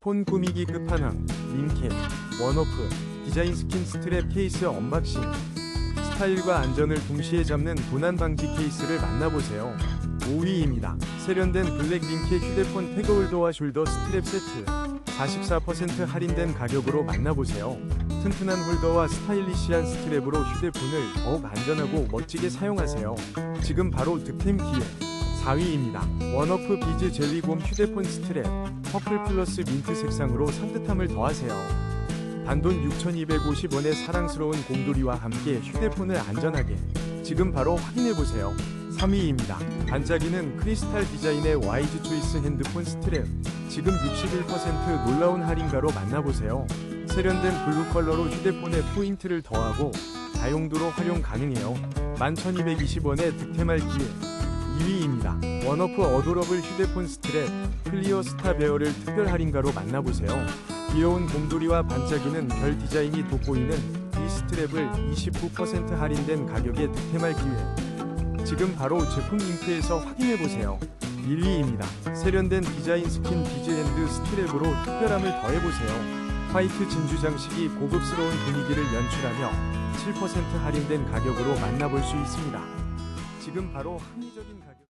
폰 꾸미기 끝판왕, 림캣, 원오프, 디자인 스킨 스트랩 케이스 언박싱. 스타일과 안전을 동시에 잡는 도난 방지 케이스를 만나보세요. 5위입니다. 세련된 블랙 림캣 휴대폰 태그홀더와 숄더 스트랩 세트. 44% 할인된 가격으로 만나보세요. 튼튼한 홀더와 스타일리시한 스트랩으로 휴대폰을 더욱 안전하고 멋지게 사용하세요. 지금 바로 득템 기회. 4위입니다. 원어프 비즈 젤리곰 휴대폰 스트랩 퍼플 플러스 민트 색상으로 산뜻함을 더하세요. 단돈 6,250원의 사랑스러운 곰돌이와 함께 휴대폰을 안전하게 지금 바로 확인해보세요. 3위입니다. 반짝이는 크리스탈 디자인의 와이즈 초이스 핸드폰 스트랩 지금 61% 놀라운 할인가로 만나보세요. 세련된 블루 컬러로 휴대폰에 포인트를 더하고 다용도로 활용 가능해요. 11,220원의 득템할 기회 2위입니다. 원어프 어도러블 휴대폰 스트랩 클리어 스타 베어를 특별 할인가로 만나보세요. 귀여운 곰돌이와 반짝이는 별 디자인이 돋보이는 이 스트랩을 29% 할인된 가격에 득템할 기회. 지금 바로 제품 링크에서 확인해보세요. 1위입니다. 세련된 디자인 스킨 비즈핸드 스트랩으로 특별함을 더해보세요. 화이트 진주 장식이 고급스러운 분위기를 연출하며 7% 할인된 가격으로 만나볼 수 있습니다. 지금 바로 합리적인 가격